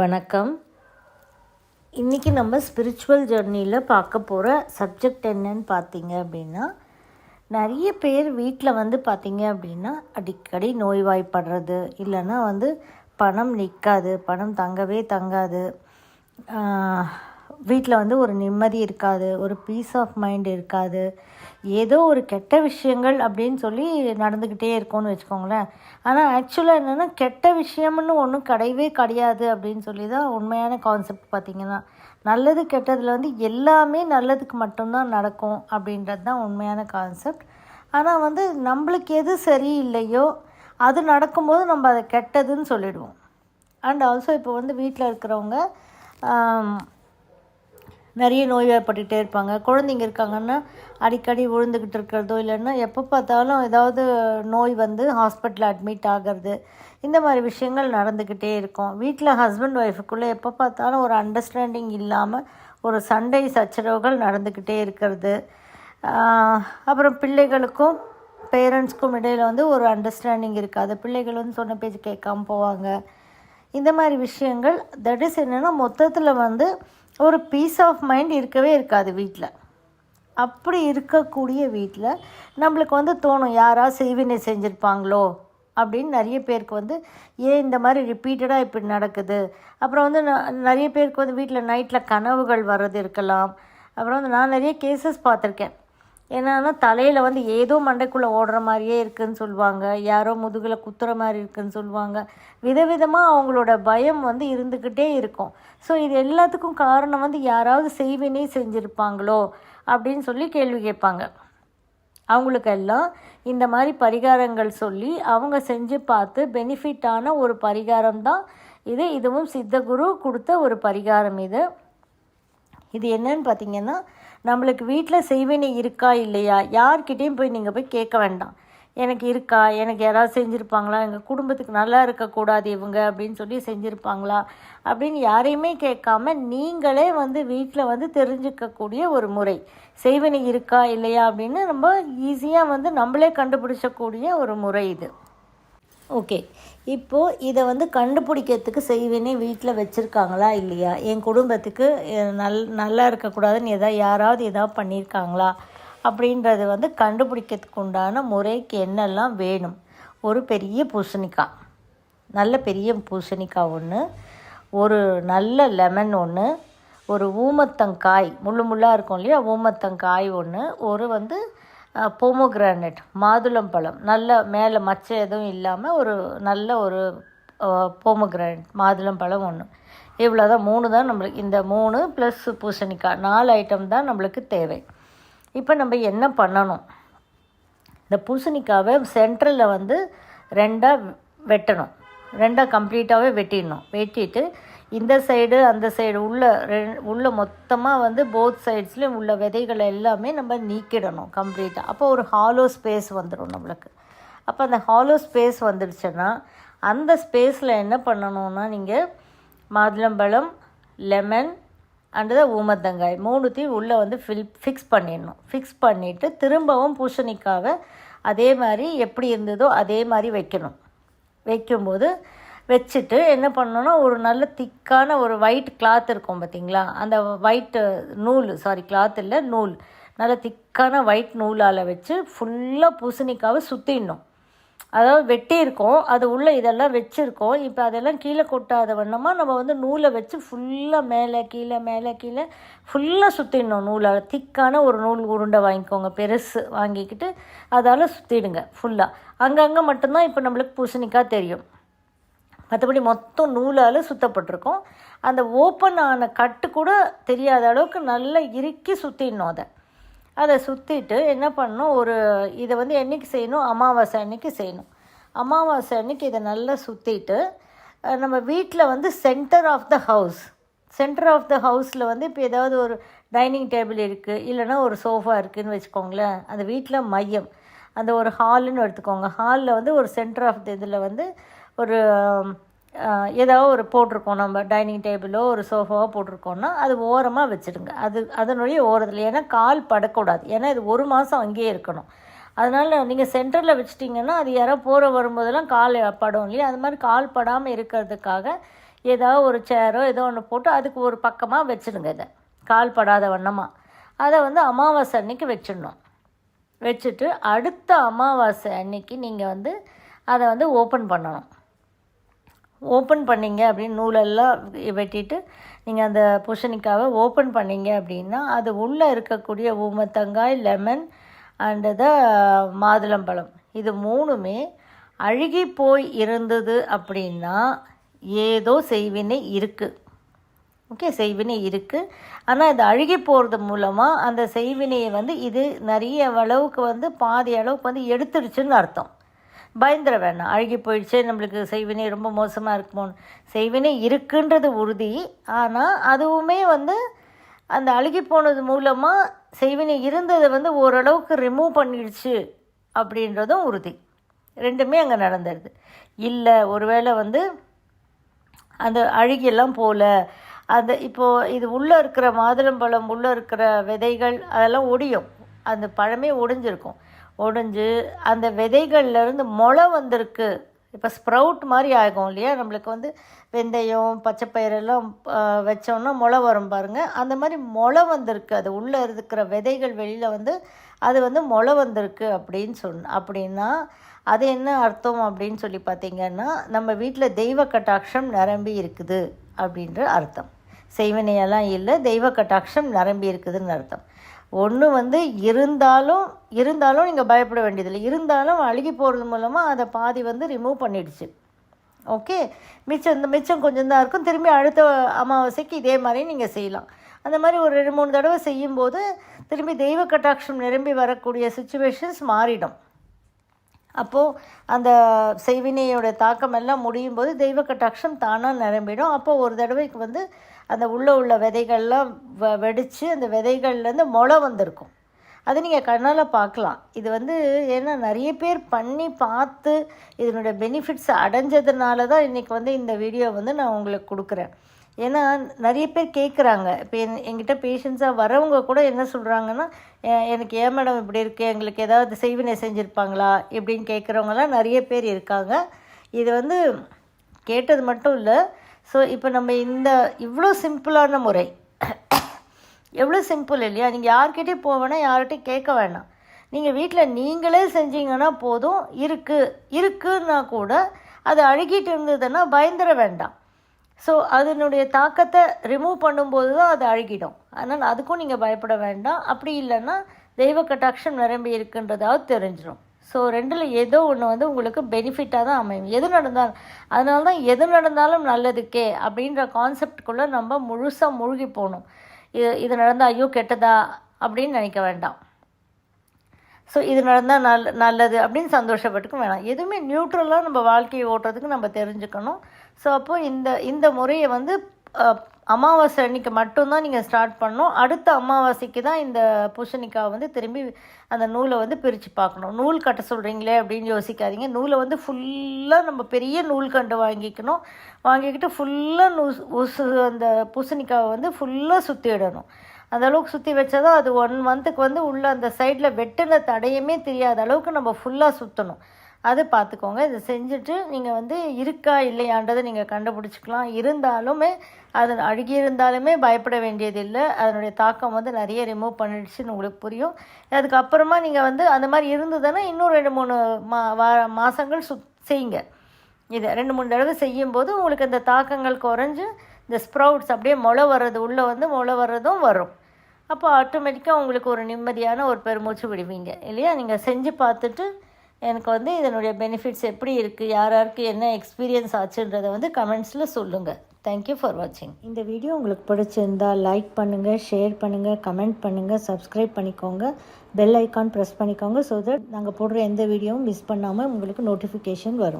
வணக்கம். இன்றைக்கி நம்ம ஸ்பிரிச்சுவல் ஜர்னியில் பார்க்க போகிற சப்ஜெக்ட் என்னன்னு பார்த்தீங்க அப்படின்னா நிறைய பேர் வீட்டில் வந்து பார்த்தீங்க அப்படின்னா அடிக்கடி நோய்வாய்ப்படுறது. இல்லைன்னா வந்து பணம் நிற்காது பணம் தங்கவே தங்காது. வீட்டில் வந்து ஒரு நிம்மதி இருக்காது ஒரு பீஸ் ஆஃப் மைண்ட் இருக்காது. ஏதோ ஒரு கெட்ட விஷயங்கள் அப்படின்னு சொல்லி நடந்துக்கிட்டே இருக்கும்னு வச்சுக்கோங்களேன். ஆனால் ஆக்சுவலாக என்னென்னா கெட்ட விஷயம்னு ஒன்றும் கிடையவே கிடையாது அப்படின்னு சொல்லி தான் உண்மையான கான்செப்ட் பார்த்திங்கன்னா. நல்லது கெட்டதில் வந்து எல்லாமே நல்லதுக்கு மட்டும்தான் நடக்கும் அப்படின்றது தான் உண்மையான கான்செப்ட் ஆனால் வந்து நம்மளுக்கு எது சரியில்லையோ அது நடக்கும்போது நம்ம அதை கெட்டதுன்னு சொல்லிடுவோம். அண்ட் ஆல்சோ இப்போ வந்து வீட்டில் இருக்கிறவங்க நிறைய நோய்வாய்ப்பட்டுகிட்டே இருப்பாங்க. குழந்தைங்க இருக்காங்கன்னா அடிக்கடி விழுந்துக்கிட்டு இருக்கிறதோ இல்லைன்னா எப்போ பார்த்தாலும் ஏதாவது நோய் வந்து ஹாஸ்பிட்டல் அட்மிட் ஆகிறது. இந்த மாதிரி விஷயங்கள் நடந்துக்கிட்டே இருக்கும். வீட்டில் ஹஸ்பண்ட் ஒய்ஃபுக்குள்ளே எப்போ பார்த்தாலும் ஒரு அண்டர்ஸ்டாண்டிங் இல்லாமல் ஒரு சண்டை சச்சரவுகள் நடந்துக்கிட்டே இருக்கிறது. அப்புறம் பிள்ளைகளுக்கும் பேரண்ட்ஸ்க்கும் இடையில் வந்து ஒரு அண்டர்ஸ்டாண்டிங் இருக்காது. பிள்ளைகள் வந்து சொன்ன பேச்சு கேட்காம போவாங்க. இந்த மாதிரி விஷயங்கள் தட் இஸ் என்னென்னா மொத்தத்தில் வந்து ஒரு பீஸ் ஆஃப் மைண்ட் இருக்கவே இருக்காது வீட்டில் அப்படி இருக்கக்கூடிய வீட்டில் நம்மளுக்கு வந்து தோணும் யாராவது செய்வினை செஞ்சுருப்பாங்களோ அப்படின்னு நிறைய பேருக்கு வந்து ஏன் இந்த மாதிரி ரிப்பீட்டடாக இப்படி நடக்குது? அப்புறம் வந்து நிறைய பேருக்கு வந்து வீட்டில் நைட்டில் கனவுகள் வர்றது இருக்கலாம். அப்புறம் வந்து நான் நிறைய கேசஸ் பார்த்துருக்கேன். என்னன்னா தலையில் வந்து ஏதோ மண்டைக்குள்ளே ஓடுற மாதிரியே இருக்குதுன்னு சொல்லுவாங்க. யாரோ முதுகில் குத்துற மாதிரி இருக்குன்னு சொல்லுவாங்க. விதவிதமாக அவங்களோட பயம் வந்து இருந்துக்கிட்டே இருக்கும். ஸோ இது எல்லாத்துக்கும் காரணம் வந்து யாராவது செய்வினை செஞ்சுருப்பாங்களோ அப்படின்னு சொல்லி கேள்வி கேட்பாங்க. அவங்களுக்கெல்லாம் இந்த மாதிரி பரிகாரங்கள் சொல்லி அவங்க செஞ்சு பார்த்து பெனிஃபிட்டான ஒரு பரிகாரம் தான் இது. இதுவும் சித்தகுரு கொடுத்த ஒரு பரிகாரம் இது. இது என்னன்னு பார்த்தீங்கன்னா நம்மளுக்கு வீட்டில் செய்வினை இருக்கா இல்லையா? யார்கிட்டேயும் போய் நீங்கள் போய் கேட்க வேண்டாம். எனக்கு இருக்கா? எனக்கு யாராவது செஞ்சுருப்பாங்களா? எங்கள் குடும்பத்துக்கு நல்லா இருக்கக்கூடாது இவங்க அப்படின்னு சொல்லி செஞ்சுருப்பாங்களா? அப்படின்னு யாரையுமே கேட்காம நீங்களே வந்து வீட்டில் வந்து தெரிஞ்சுக்கக்கூடிய ஒரு முறை. செய்வினை இருக்கா இல்லையா அப்படின்னு ரொம்ப ஈஸியாக வந்து நம்மளே கண்டுபிடிச்சக்கூடிய ஒரு முறை இது. ஓகே. இப்போது இதை வந்து கண்டுபிடிக்கிறதுக்கு செய்வேனே வீட்டில் வச்சுருக்காங்களா இல்லையா? என் குடும்பத்துக்கு நல் நல்லா இருக்கக்கூடாதுன்னு எதாவது யாராவது எதாவது பண்ணியிருக்காங்களா அப்படின்றது வந்து கண்டுபிடிக்கிறதுக்கு உண்டான முறைக்கு என்னெல்லாம் வேணும்? ஒரு பெரிய பூசணிக்காய் நல்ல பெரிய பூசணிக்காய் ஒன்று ஒரு நல்ல லெமன் ஒன்று ஒரு ஊமத்தங்காய் முள்ளு முள்ளாக இருக்கும் இல்லையா? ஊமத்தங்காய் ஒன்று ஒரு வந்து போமோகிரானட் மாதுளம்பழம் நல்ல மேலே மச்ச எதுவும் இல்லாமல் ஒரு நல்ல ஒரு போமோகிரானட் மாதுளம்பழம் ஒன்று இவ்வளோ தான் மூணு தான் நம்மளுக்கு இந்த மூணு ப்ளஸ் பூசணிக்காய் நாலு ஐட்டம் தான் நம்மளுக்கு தேவை. இப்போ நம்ம என்ன பண்ணணும்? இந்த பூசணிக்காவை சென்ட்ரலில் வந்து ரெண்டாக வெட்டணும். ரெண்டாக கம்ப்ளீட்டாகவே வெட்டிடணும். வெட்டிட்டு இந்த சைடு அந்த சைடு உள்ள ரெ உள்ள மொத்தமாக வந்து போத் சைட்ஸ்லேயும் உள்ள விதைகளை எல்லாமே நம்ம நீக்கிடணும் கம்ப்ளீட்டாக அப்போ ஒரு ஹாலோ ஸ்பேஸ் வந்துடும் நம்மளுக்கு. அப்போ அந்த ஹாலோ ஸ்பேஸ் வந்துடுச்சுன்னா அந்த ஸ்பேஸில் என்ன பண்ணணும்னா நீங்கள் மாதுளம்பழம் லெமன் அண்டு தான் ஊமத்தங்காய் மூணுத்தையும் உள்ளே வந்து ஃபில் ஃபிக்ஸ் பண்ணிடணும். ஃபிக்ஸ் பண்ணிவிட்டு திரும்பவும் பூசணிக்காவை அதே மாதிரி எப்படி இருந்ததோ அதே மாதிரி வைக்கணும். வைக்கும்போது வச்சுட்டு என்ன பண்ணணும்னா ஒரு நல்ல திக்கான ஒரு ஒயிட் கிளாத் இருக்கும் பார்த்தீங்களா அந்த ஒயிட்டு நூல் சாரி கிளாத் இல்லை நூல். நல்ல திக்கான ஒயிட் நூலால் வச்சு ஃபுல்லாக பூசணிக்காவை சுற்றிடணும் அதாவது வெட்டியிருக்கோம் அது உள்ளே இதெல்லாம் வச்சுருக்கோம். இப்போ அதெல்லாம் கீழே கொட்டாத வண்ணமாக நம்ம வந்து நூலை வச்சு ஃபுல்லாக மேலே கீழே மேலே கீழே ஃபுல்லாக சுற்றிடணும் நூலை திக்கான ஒரு நூல் உருண்டை வாங்கிக்கோங்க பெருசு வாங்கிக்கிட்டு அதால் சுற்றிடுங்க ஃபுல்லாக அங்கங்கே மட்டும்தான் இப்போ நம்மளுக்கு பூசணிக்காய் தெரியும். மற்றபடி மொத்தம் நூலால் சுத்தப்பட்டிருக்கும். அந்த ஓப்பன் ஆன கட்டு கூட தெரியாத அளவுக்கு நல்லா இறுக்கி சுற்றிடணும் அதை. அதை சுற்றிட்டு என்ன பண்ணணும்? ஒரு இதை வந்து என்னைக்கு செய்யணும்? அமாவாசை அன்னைக்கு செய்யணும். அமாவாசை அன்னைக்கு இதை நல்லா சுற்றிட்டு நம்ம வீட்டில் வந்து centre of the house centre of the ஹவுஸில் வந்து இப்போ ஏதாவது ஒரு டைனிங் டேபிள் இருக்குது இல்லைன்னா ஒரு சோஃபா இருக்குதுன்னு வச்சுக்கோங்களேன். அந்த வீட்டில் மையம். அந்த ஒரு ஹாலுன்னு எடுத்துக்கோங்க. ஹாலில் வந்து ஒரு சென்டர் ஆஃப் த இதில் வந்து ஒரு ஏதோ ஒரு போட்டிருக்கோம். நம்ம டைனிங் டேபிளோ ஒரு சோஃபாவோ போட்டிருக்கோம்னா அது ஓரமாக வச்சுடுங்க. அது அதனுடைய ஓரத்தில். ஏன்னா கால் படக்கூடாது. ஏன்னா இது ஒரு மாதம் அங்கேயே இருக்கணும். அதனால் நீங்கள் சென்டரில் வச்சிட்டிங்கன்னா அது யாரோ போகிற வரும்போதெல்லாம் கால் படும் இல்லையா? அது மாதிரி கால் படாமல் இருக்கிறதுக்காக ஏதாவது ஒரு சேரோ ஏதோ ஒன்று போட்டு அதுக்கு ஒரு பக்கமாக வச்சுடுங்க இதை. கால் படாத வண்ணமாக அதை வந்து அமாவாசை அன்னைக்கு வச்சிடணும். வச்சுட்டு அடுத்த அமாவாசை அன்னைக்கு நீங்கள் வந்து அதை வந்து ஓப்பன் பண்ணணும். ஓப்பன் பண்ணீங்க அப்படின்னு நூலெல்லாம் வெட்டிட்டு நீங்கள் அந்த பூசணிக்காவை ஓப்பன் பண்ணீங்க அப்படின்னா அது உள்ளே இருக்கக்கூடிய ஊமத்தங்காய் லெமன் அண்டு த மாதுளம்பழம். இது மூணுமே அழுகி போய் இருந்தது அப்படின்னா ஏதோ செய்வினை இருக்குது ஓகே செய்வினை இருக்குது ஆனால் இது அழுகி போகிறது மூலமாக அந்த செய்வினையை வந்து இது நிறைய அளவுக்கு வந்து பாதி அளவுக்கு வந்து எடுத்துருச்சுன்னு அர்த்தம். பயந்துட வேணாம். அழுகி போயிடுச்சே. நம்மளுக்கு செய்வினை ரொம்ப மோசமாக இருக்குமோன்னு செய்வினை இருக்குன்றது உறுதி. ஆனால் அதுவுமே வந்து அந்த அழுகி போனது மூலமாக செய்வினை இருந்ததை வந்து ஓரளவுக்கு ரிமூவ் பண்ணிடுச்சு அப்படின்றதும் உறுதி. ரெண்டுமே அங்கே நடந்துடுது இல்லை ஒருவேளை வந்து அந்த அழுகியெல்லாம் போகல அந்த இப்போது இது உள்ளே இருக்கிற மாதுளம்பழம் உள்ளே இருக்கிற விதைகள் அதெல்லாம் ஒடியும். அந்த பழமே ஒடிஞ்சிருக்கும். ஒடிஞ்சு அந்த விதைகள்லேருந்து முளை வந்திருக்கு. இப்போ ஸ்ப்ரவுட் மாதிரி ஆகும் இல்லையா? நம்மளுக்கு வந்து வெந்தயம் பச்சைப்பயிரெல்லாம் வச்சோன்னா முளை வரும் பாருங்கள் அந்த மாதிரி முளை வந்திருக்கு. அது உள்ளே இருக்கிற விதைகள் வெளியில் வந்து அது வந்து முளை வந்திருக்கு அப்படின்னு சொன் அப்படின்னா அது என்ன அர்த்தம் அப்படின்னு சொல்லி பார்த்தீங்கன்னா நம்ம வீட்டில் தெய்வ கட்டாட்சம் நிரம்பி இருக்குது அப்படின்ற அர்த்தம். செய்வினையெல்லாம் இல்லை தெய்வ கட்டாட்சம் நிரம்பி இருக்குதுன்னு அர்த்தம். ஒன்று வந்து இருந்தாலும் இருந்தாலும் நீங்கள் பயப்பட வேண்டியதில்லை. இருந்தாலும் அழுகி போகிறது மூலமாக அதை பாதி வந்து ரிமூவ் பண்ணிடுச்சு. ஓகே மிச்சம் இந்த மிச்சம் கொஞ்சம் தான் இருக்கும். திரும்பி அடுத்த அமாவாசைக்கு இதே மாதிரி நீங்கள் செய்யலாம். அந்த மாதிரி ஒரு ரெண்டு மூணு தடவை செய்யும்போது திரும்பி தெய்வ கட்டாட்சம் நிரம்பி வரக்கூடிய சுச்சுவேஷன்ஸ் மாறிடும். அப்போது அந்த செய்வினையோட தாக்கம் எல்லாம் முடியும் போது தெய்வ கட்டாட்சம் தானாக நிரம்பிடும். அப்போது ஒரு தடவைக்கு வந்து அந்த உள்ளே உள்ள விதைகள்லாம் வ வெடித்து அந்த விதைகள்லேருந்து முளை வந்திருக்கும். அது நீங்கள் கண்ணால் பார்க்கலாம். இது வந்து ஏன்னா நிறைய பேர் பண்ணி பார்த்து இதனுடைய பெனிஃபிட்ஸ் அடைஞ்சதுனால தான் இன்றைக்கி வந்து இந்த வீடியோ வந்து நான் உங்களுக்கு கொடுக்குறேன். ஏன்னா நிறைய பேர் கேட்குறாங்க இப்போ என் எங்கிட்ட பேஷண்ட்ஸாக வரவங்க கூட என்ன சொல்கிறாங்கன்னா எனக்கு ஏன் மேடம் இப்படி இருக்குது எங்களுக்கு ஏதாவது செய்வினை செஞ்சுருப்பாங்களா? இப்படின்னு கேட்குறவங்களாம் நிறைய பேர் இருக்காங்க. இது வந்து கேட்டது மட்டும் இல்லை ஸோ இப்போ நம்ம இந்த இவ்வளோ சிம்பிளான முறை எவ்வளோ சிம்பிள் இல்லையா? நீங்கள் யார்கிட்டையும் போவேனா யார்கிட்டையும் கேட்க வேணாம். நீங்கள் வீட்டில் நீங்களே செஞ்சீங்கன்னா போதும். இருக்குது இருக்குன்னா கூட அது அழுகிட்டு இருந்ததுன்னா பயந்துட வேண்டாம். ஸோ அதனுடைய தாக்கத்தை ரிமூவ் பண்ணும்போது தான் அது அழுகிடும். அதனால் அதுக்கும் நீங்கள் பயப்பட வேண்டாம். அப்படி இல்லைன்னா தெய்வ கட்டாட்சம் நிரம்பி இருக்குன்றதாவது தெரிஞ்சிடும் ஸோ ரெண்டில் ஏதோ ஒன்று வந்து உங்களுக்கு பெனிஃபிட்டாக தான் அமையும். எது நடந்தாலும் அதனால தான் எது நடந்தாலும் நல்லதுக்கே அப்படின்ற கான்செப்டுக்குள்ளே நம்ம முழுசாக மூழ்கி போகணும். இது இது நடந்தால் ஐயோ கெட்டதா அப்படின்னு நினைக்க வேண்டாம். ஸோ இது நடந்தால் நல் நல்லது அப்படின்னு சந்தோஷப்பட்டுக்கும் வேணாம். எதுவுமே நியூட்ரலாக நம்ம வாழ்க்கையை ஓட்டுறதுக்கு நம்ம தெரிஞ்சுக்கணும். ஸோ அப்போது இந்த இந்த முறையை வந்து அமாவாசை அன்னைக்கு மட்டும்தான் நீங்கள் ஸ்டார்ட் பண்ணணும். அடுத்த அமாவாசைக்கு தான் இந்த பூசணிக்காய் வந்து திரும்பி அந்த நூலை வந்து பிரித்து பார்க்கணும். நூல் கட்ட சொல்கிறீங்களே அப்படின்னு யோசிக்காதீங்க. நூலை வந்து ஃபுல்லாக நம்ம பெரிய நூல் கண்டு வாங்கிக்கணும். வாங்கிக்கிட்டு ஃபுல்லாக நூ உசு அந்த பூசணிக்காவை வந்து ஃபுல்லாக சுற்றிடணும் அந்த அளவுக்கு சுற்றி வச்சா தான் அது ஒன் மந்த்துக்கு வந்து உள்ளே அந்த சைடில் வெட்டின தடையுமே தெரியாத அளவுக்கு நம்ம ஃபுல்லாக சுற்றணும் அது பார்த்துக்கோங்க. இதை செஞ்சுட்டு நீங்கள் வந்து இருக்கா இல்லையான்றதை நீங்கள் கண்டுபிடிச்சிக்கலாம். இருந்தாலுமே அது அழுகி இருந்தாலுமே பயப்பட வேண்டியதில்லை. அதனுடைய தாக்கம் வந்து நிறைய ரிமூவ் பண்ணிடுச்சுன்னு உங்களுக்கு புரியும். அதுக்கப்புறமா நீங்கள் வந்து அந்த மாதிரி இருந்ததுன்னா இன்னும் ரெண்டு மூணு மா வா மாதங்கள் சுத் செய்யுங்க. இதை ரெண்டு மூணு தடவை செய்யும்போது உங்களுக்கு அந்த தாக்கங்கள் குறைஞ்சு இந்த ஸ்ப்ரவுட்ஸ் அப்படியே முளை வர்றது உள்ளே வந்து முளை வர்றதும் வரும். அப்போ ஆட்டோமேட்டிக்காக உங்களுக்கு ஒரு நிம்மதியான ஒரு பெருமூச்சு விடுவீங்க. இல்லையா? நீங்கள் செஞ்சு பார்த்துட்டு எனக்கு வந்து இதனுடைய பெனிஃபிட்ஸ் எப்படி இருக்குது யார் யாருக்கு என்ன எக்ஸ்பீரியன்ஸ் ஆச்சுன்றதை வந்து கமெண்ட்ஸில் சொல்லுங்கள் தேங்க்யூ ஃபார் வாட்சிங் இந்த வீடியோ உங்களுக்கு பிடிச்சிருந்தா லைக் பண்ணுங்கள் ஷேர் பண்ணுங்கள் கமெண்ட் பண்ணுங்கள் சப்ஸ்கிரைப் பண்ணிக்கோங்க. பெல் ஐக்கான் ப்ரெஸ் பண்ணிக்கோங்க ஸோ தட் நாங்கள் போடுற எந்த வீடியோவும் மிஸ் பண்ணாமல் உங்களுக்கு நோட்டிஃபிகேஷன் வரும்.